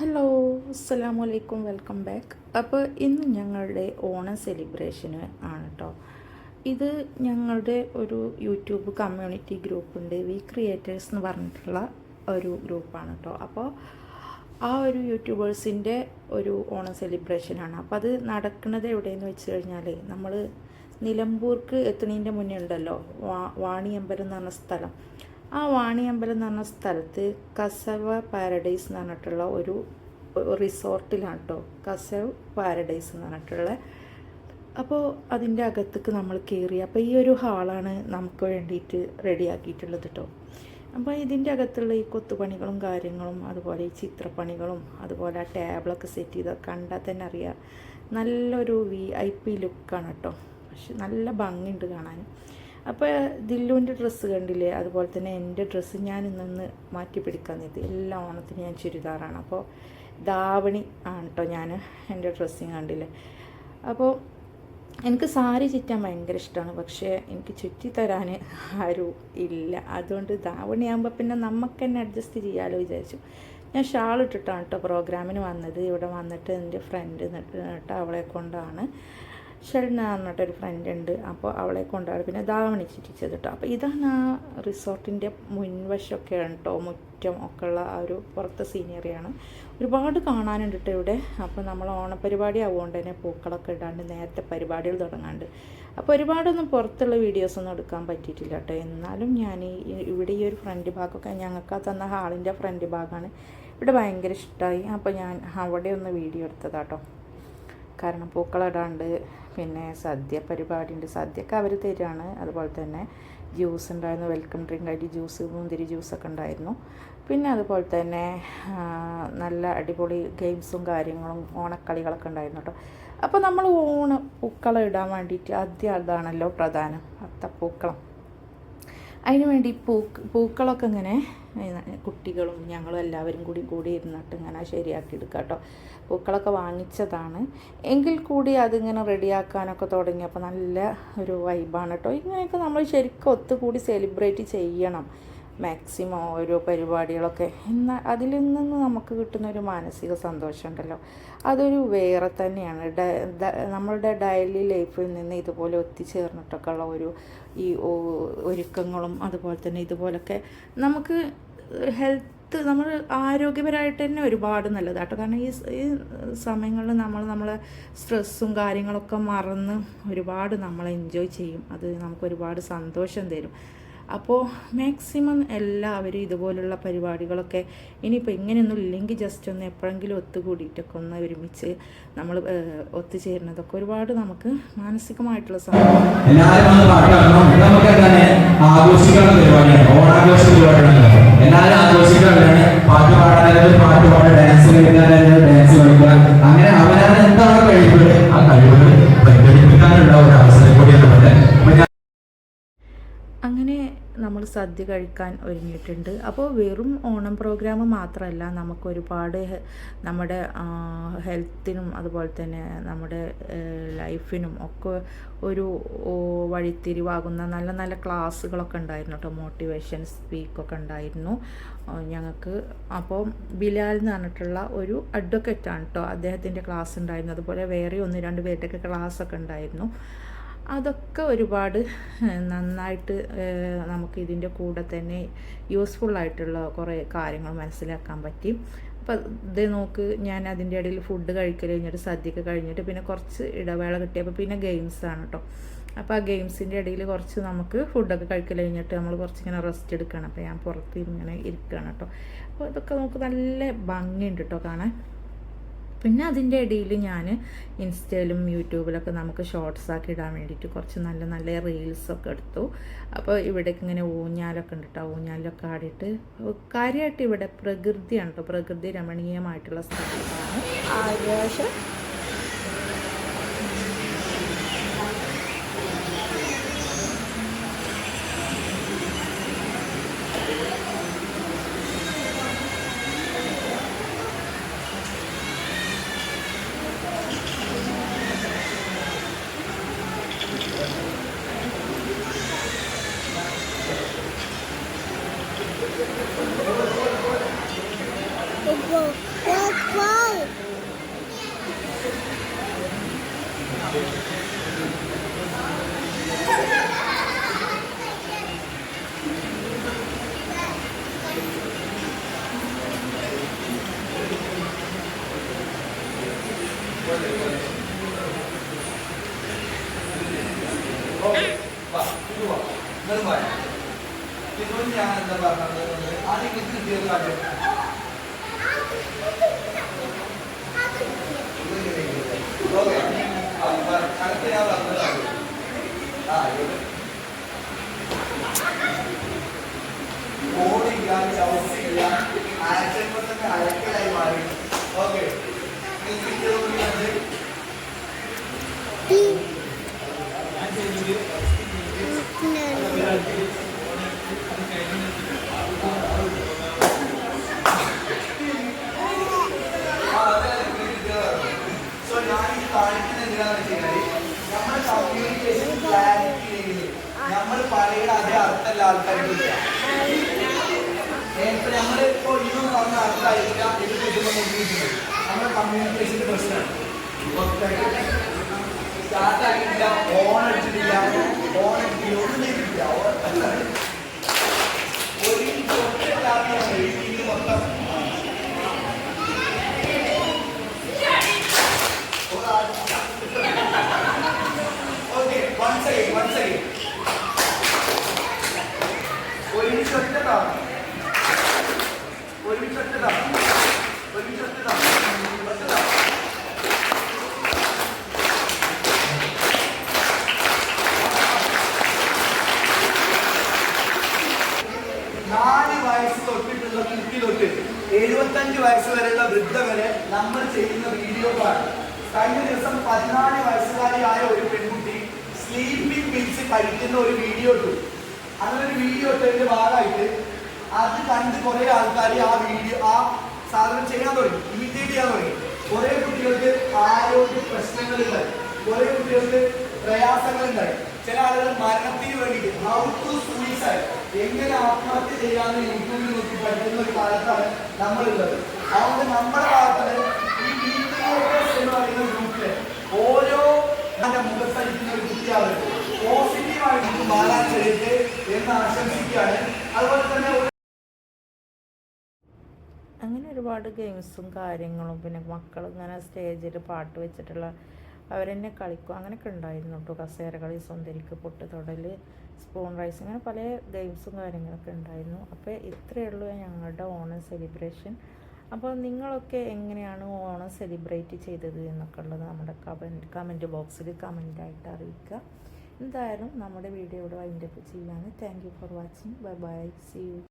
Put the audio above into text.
Hello അസ്സലാമു അലൈക്കും welcome back അപ്പോൾ ഇന്ന് ഞങ്ങളുടെ ഓണം സെലിബ്രേഷന് ആണ് കേട്ടോ ഇത് ഞങ്ങളുടെ ഒരു യൂട്യൂബ് കമ്മ്യൂണിറ്റി ഗ്രൂപ്പുണ്ട് വി ക്രിയേറ്റേഴ്സ് എന്ന് പറഞ്ഞിട്ടുള്ള ഒരു ഗ്രൂപ്പാണ് കേട്ടോ അപ്പോൾ ആ ഒരു യൂട്യൂബേഴ്സിന്റെ ഒരു ഓണം സെലിബ്രേഷനാണ് അപ്പോൾ അത് നടക്കുന്നത് എവിടെയെന്ന് വെച്ച് കഴിഞ്ഞാൽ നമ്മൾ നിലമ്പൂർക്ക് എത്തുന്നതിന്റെ മുന്നേ ഉണ്ടല്ലോ വാ വാണിയമ്പലം എന്ന് പറഞ്ഞ സ്ഥലം. ആ വാണിയമ്പലം എന്ന് പറഞ്ഞ സ്ഥലത്ത് കസവ പാരഡൈസ് എന്ന് പറഞ്ഞിട്ടുള്ള ഒരു റിസോർട്ടിലാണ് കേട്ടോ കസവ് പാരഡൈസ് എന്ന് പറഞ്ഞിട്ടുള്ള. അപ്പോൾ അതിന്റെ അകത്തേക്ക് നമ്മൾ കയറി. അപ്പോൾ ഈ ഒരു ഹാളാണ് നമുക്ക് വേണ്ടിയിട്ട് റെഡിയാക്കിയിട്ടുള്ളത് കേട്ടോ അപ്പോൾ ഇതിന്റെ അകത്തുള്ള ഈ കൊത്തുപണികളും കാര്യങ്ങളും അതുപോലെ ഈ ചിത്രപ്പണികളും അതുപോലെ ആ ടേബിളൊക്കെ സെറ്റ് ചെയ്ത് കണ്ടാൽ തന്നെ അറിയാം. നല്ലൊരു വി ഐ പി ലുക്കാണ് കേട്ടോ പക്ഷെ നല്ല ഭംഗിയുണ്ട് കാണാൻ. അപ്പോൾ ദില്ലുവിന്റെ ഡ്രസ്സ് കണ്ടില്ലേ? അതുപോലെ തന്നെ എന്റെ ഡ്രസ്സ് ഞാൻ ഇന്നൊന്ന് മാറ്റി പിടിക്കാൻ നിർത്തി എല്ലാ ഓണത്തിന് ഞാൻ ചുരിദാറാണ്. അപ്പോൾ ദാവണി ആണ് കേട്ടോ ഞാൻ എന്റെ ഡ്രസ്സിങ് കണ്ടില്ലേ? അപ്പോൾ എനിക്ക് സാരി ചുറ്റാൻ ഭയങ്കര ഇഷ്ടമാണ് പക്ഷേ എനിക്ക് ചുറ്റി തരാൻ ആരും ഇല്ല. അതുകൊണ്ട് ധാവണിയാകുമ്പോൾ പിന്നെ നമുക്ക് തന്നെ അഡ്ജസ്റ്റ് ചെയ്യാമല്ലോ വിചാരിച്ചു. ഞാൻ ഷാൾ ഇട്ടിട്ടാണ് കേട്ടോ പ്രോഗ്രാമിന് വന്നത്. ഇവിടെ വന്നിട്ട് എന്റെ ഫ്രണ്ട് കേട്ടോ അവളെ കൊണ്ടാണ്. ഷെൽന പറഞ്ഞിട്ടൊരു ഫ്രണ്ട് ഉണ്ട്. അപ്പോൾ അവളെ കൊണ്ടാണ് പിന്നെ ധാവണി ചിരിച്ചത് കേട്ടോ അപ്പോൾ ഇതാണ് ആ റിസോർട്ടിന്റെ മുൻവശമൊക്കെയാണ് കേട്ടോ മുറ്റം ഒക്കെ ഉള്ള ആ ഒരു പുറത്തെ സീനറിയാണ് ഒരുപാട് കാണാനുണ്ട് കേട്ടോ ഇവിടെ. അപ്പോൾ നമ്മൾ ഓണപരിപാടി ആവുകൊണ്ട് തന്നെ പൂക്കളൊക്കെ ഇടാണ്ട് നേരത്തെ പരിപാടികൾ തുടങ്ങാണ്ട്. അപ്പോൾ ഒരുപാടൊന്നും പുറത്തുള്ള വീഡിയോസൊന്നും എടുക്കാൻ പറ്റിയിട്ടില്ല കേട്ടോ എന്നാലും ഞാൻ ഈ ഇവിടെ ഈ ഒരു ഫ്രണ്ട് ഭാഗമൊക്കെ ഞങ്ങൾക്ക് ആ തന്ന ഹാളിന്റെ ഫ്രണ്ട് ഭാഗമാണ്. ഇവിടെ ഭയങ്കര ഇഷ്ടമായി അപ്പോൾ ഞാൻ അവിടെ ഒന്ന് വീഡിയോ എടുത്തതാട്ടോ കാരണം പൂക്കളിടാണ്ട് പിന്നെ സദ്യ പരിപാടി ഉണ്ട് സദ്യയൊക്കെ അവർ തരികയാണ് അതുപോലെ തന്നെ ജ്യൂസ് ഉണ്ടായിരുന്നു. വെൽക്കം ഡ്രിങ്ക് ആയിട്ട് ജ്യൂസ് മുന്തിരി ജ്യൂസൊക്കെ ഉണ്ടായിരുന്നു. പിന്നെ അതുപോലെ തന്നെ നല്ല അടിപൊളി ഗെയിംസും കാര്യങ്ങളും ഓണക്കളികളൊക്കെ ഉണ്ടായിരുന്നു കേട്ടോ. അപ്പോൾ നമ്മൾ ഓണ പൂക്കളം ഇടാൻ വേണ്ടിയിട്ട് ആദ്യം അതാണല്ലോ പ്രധാനം. അത്തപ്പൂക്കളം. അതിന് വേണ്ടി പൂക്ക് പൂക്കളൊക്കെ ഇങ്ങനെ കുട്ടികളും ഞങ്ങളും എല്ലാവരും കൂടി കൂടി ഇരുന്നിട്ട് ഇങ്ങനെ ശരിയാക്കി എടുക്കുക കേട്ടോ. പൂക്കളൊക്കെ വാങ്ങിച്ചതാണ്. എങ്കിൽ കൂടി അതിങ്ങനെ റെഡിയാക്കാനൊക്കെ തുടങ്ങിയപ്പോൾ നല്ല ഒരു വൈബാണ് കേട്ടോ. ഇങ്ങനെയൊക്കെ നമ്മൾ ശരിക്കും ഒത്തുകൂടി സെലിബ്രേറ്റ് ചെയ്യണം. മാക്സിമം ഓരോ പരിപാടികളൊക്കെ. എന്നാൽ അതിൽ നിന്ന് നമുക്ക് കിട്ടുന്ന ഒരു മാനസിക സന്തോഷം ഉണ്ടല്ലോ അതൊരു വേറെ തന്നെയാണ്. നമ്മളുടെ ഡെയിലി ലൈഫിൽ നിന്ന് ഇതുപോലെ ഒത്തിച്ചേർന്നിട്ടൊക്കെ ഉള്ള ഒരു ഈ ഒരുക്കങ്ങളും അതുപോലെ തന്നെ ഇതുപോലൊക്കെ നമുക്ക് ഹെൽത്ത് നമ്മൾ ആരോഗ്യപരമായിട്ട് തന്നെ ഒരുപാട് നല്ലതാട്ടോ. കാരണം ഈ ഈ സമയങ്ങളിൽ നമ്മൾ നമ്മളെ സ്ട്രെസ്സും കാര്യങ്ങളൊക്കെ മറന്ന് ഒരുപാട് നമ്മൾ എൻജോയ് ചെയ്യും. അത് നമുക്ക് ഒരുപാട് സന്തോഷം തരും. അപ്പോൾ മാക്സിമം എല്ലാവരും ഇതുപോലുള്ള പരിപാടികളൊക്കെ ഇനിയിപ്പോൾ ഇങ്ങനെയൊന്നും ഇല്ലെങ്കിൽ ജസ്റ്റ് ഒന്ന് എപ്പോഴെങ്കിലും ഒത്തുകൂടിയിട്ടൊക്കെ ഒന്ന് ഒരുമിച്ച് നമ്മൾ ഒത്തുചേരുന്നതൊക്കെ ഒരുപാട് നമുക്ക് മാനസികമായിട്ടുള്ള എല്ലാവരും പാട്ട് പാടാൻ ഡാൻസ് ഡാൻസ് അങ്ങനെ അവരാണ് എന്താണ് കഴിവുകൾ പ്രകടിപ്പിക്കാനുള്ള ഒരു അവസരം കൂടിയാണ് അങ്ങനെ സദ്യ കഴിക്കാൻ ഒരുങ്ങിയിട്ടുണ്ട്. അപ്പോൾ വെറും ഓണം പ്രോഗ്രാം മാത്രമല്ല നമുക്ക് ഒരുപാട് നമ്മുടെ ഹെൽത്തിനും അതുപോലെ തന്നെ നമ്മുടെ ലൈഫിനും ഒക്കെ ഒരു വഴിത്തിരിവാകുന്ന നല്ല നല്ല ക്ലാസ്സുകളൊക്കെ ഉണ്ടായിരുന്നു കേട്ടോ. മോട്ടിവേഷൻ സ്പീക്കൊക്കെ ഉണ്ടായിരുന്നു. ഞങ്ങൾക്ക് അപ്പോൾ ബിലാൽ എന്ന് പറഞ്ഞിട്ടുള്ള ഒരു അഡ്വക്കറ്റാണ് കേട്ടോ. അദ്ദേഹത്തിന്റെ ക്ലാസ് ഉണ്ടായിരുന്നു. അതുപോലെ വേറെ ഒന്ന് രണ്ട് പേരുടെയൊക്കെ ക്ലാസ്സൊക്കെ ഉണ്ടായിരുന്നു. അതൊക്കെ ഒരുപാട് നന്നായിട്ട് നമുക്ക് ഇതിന്റെ കൂടെ തന്നെ യൂസ്ഫുൾ ആയിട്ടുള്ള കുറേ കാര്യങ്ങൾ മനസ്സിലാക്കാൻ പറ്റി. അപ്പം ഇത് നോക്ക് ഞാൻ അതിന്റെ ഇടയിൽ ഫുഡ് കഴിക്കൽ കഴിഞ്ഞിട്ട് സദ്യയൊക്കെ കഴിഞ്ഞിട്ട് പിന്നെ കുറച്ച് ഇടവേള കിട്ടിയപ്പോൾ പിന്നെ ഗെയിംസാണ് കേട്ടോ അപ്പോൾ ആ ഗെയിംസിന്റെ ഇടയിൽ കുറച്ച് നമുക്ക് ഫുഡൊക്കെ കഴിക്കൽ കഴിഞ്ഞിട്ട് നമ്മൾ കുറച്ച് ഇങ്ങനെ റെസ്റ്റ് എടുക്കണം. അപ്പോൾ ഞാൻ പുറത്ത് ഇങ്ങനെ ഇരിക്കുകയാണ് കേട്ടോ അപ്പോൾ ഇതൊക്കെ നമുക്ക് നല്ല ഭംഗിയുണ്ട് കേട്ടോ കാണാൻ. പിന്നെ അതിന്റെ ഇടയിൽ ഞാൻ ഇൻസ്റ്റയിലും യൂട്യൂബിലൊക്കെ നമുക്ക് ഷോർട്സ് ആക്കി ഇടാൻ വേണ്ടിയിട്ട് കുറച്ച് നല്ല നല്ല റീൽസൊക്കെ എടുത്തു. അപ്പോൾ ഇവിടേക്ക് ഇങ്ങനെ ഊഞ്ഞാലൊക്കെ ഉണ്ട് കേട്ടോ ഊഞ്ഞാലൊക്കെ ആടിയിട്ട് കാര്യമായിട്ട് ഇവിടെ പ്രകൃതിയാണ് കേട്ടോ പ്രകൃതി രമണീയമായിട്ടുള്ള സ്ഥലമാണ് ആകാശം. ഞാൻ എന്താ പറഞ്ഞത്? ആദ്യം കിട്ടി തീർന്നു കാര്യം ഓക്കെ. അടുത്ത ഞാൻ പറഞ്ഞത് ആ ഇത്. നമ്മൾ പറയുന്ന അതേ അർത്ഥമല്ല ആൾക്കാർക്ക് ഇല്ല ഇപ്പൊ നമ്മളിപ്പോ ഇന്ന് പറഞ്ഞ അർത്ഥമായിരിക്കില്ല ഇത് കിട്ടുമ്പോൾ നോക്കിയിട്ടുണ്ട് നമ്മുടെ കമ്മ്യൂണിക്കേഷന്റെ പ്രശ്നമാണ് സ്റ്റാർട്ട് ആക്കിയിട്ടില്ല ഓൺ അടിച്ചിട്ടില്ല. ഓൺ അടിച്ചിട്ടില്ല ഒന്നും ചെയ്തിട്ടില്ല ഒരു തൊട്ടിട്ടാണ് ഇത് മൊത്തം okay one second one second ഒരുമിച്ച് ഒറ്റതാണ് ഒരുമിച്ച് ഒറ്റതാണ് ഒരുമിച്ച് ഒറ്റതാണ് ഒറ്റതാണ് നാല് വയസ്സ് തൊട്ടിട്ടുള്ള കുട്ടി തൊട്ട് എഴുപത്തഞ്ച് വയസ്സ് വരെയുള്ള വൃദ്ധ വരെ നമ്മൾ ചെയ്യുന്ന വീഡിയോകളാണ് കഴിഞ്ഞ ദിവസം പതിനാല് വയസ്സുകാരിയായ ഒരു പെൺകുട്ടി സ്ലീപ്പിംഗ് പിൽസ് കഴിക്കുന്ന ഒരു വീഡിയോ ഇട്ടു. അങ്ങനെ ഒരു വീഡിയോ ഇട്ടതിന്റെ ഭാഗമായിട്ട് അത് കണ്ട് കുറെ ആൾക്കാർ ആ വീഡിയോ ആ സാധനം ചെയ്യാൻ തുടങ്ങി ഇമിറ്റേറ്റ് ചെയ്യാൻ തുടങ്ങി. കുറെ കുട്ടികൾക്ക് ആരോഗ്യ പ്രശ്നങ്ങളുണ്ടായി കുറെ കുട്ടികൾക്ക് പ്രയാസങ്ങളുണ്ടായി ചില ആളുകൾ മരണത്തിന് വേണ്ടിയിട്ട് ഹൗ ടു സൂയിസൈഡ് എങ്ങനെ ആത്മഹത്യ ചെയ്യാന്ന് യൂട്യൂബിൽ നോക്കി പഠിക്കുന്ന ഒരു കാലത്താണ് നമ്മളുള്ളത്. അതുകൊണ്ട് നമ്മുടെ ഭാഗത്ത് ഈ വീട്ടിലോട്ടേഴ്സ് എന്ന് പറയുന്ന ഗ്രൂപ്പിൽ ഓരോ അതിന്റെ മുഖത്തടിക്കുന്ന ഒരു കുട്ടിയാണ് പോസിറ്റീവായിട്ട് മാറാൻ കഴിയട്ടെ എന്ന് ആശംസിക്കുകയാണ്. അതുപോലെ തന്നെ അങ്ങനെ ഒരുപാട് ഗെയിംസും കാര്യങ്ങളും പിന്നെ മക്കൾ ഇങ്ങനെ സ്റ്റേജിൽ പാട്ട് വെച്ചിട്ടുള്ള അവരെന്നെ കളിക്കും. അങ്ങനെയൊക്കെ ഉണ്ടായിരുന്നു കേട്ടോ. കസേര കളി സുന്ദരിക്ക് പൊട്ട് തൊടൽ സ്പൂൺ റൈസ് അങ്ങനെ പല ഗെയിംസും കാര്യങ്ങളൊക്കെ ഉണ്ടായിരുന്നു. അപ്പോൾ ഇത്രയേ ഉള്ളൂ ഞങ്ങളുടെ ഓണം സെലിബ്രേഷൻ അപ്പോൾ നിങ്ങളൊക്കെ എങ്ങനെയാണ് ഓണം സെലിബ്രേറ്റ് ചെയ്തത് എന്നൊക്കെ ഉള്ളത് നമ്മുടെ കമന്റ് കമന്റ് ബോക്സിൽ കമന്റായിട്ട് അറിയിക്കുക. എന്തായാലും നമ്മുടെ വീഡിയോ ഇവിടെ വൈൻഡപ്പ് ചെയ്യാണ് thank you for watching bye bye see you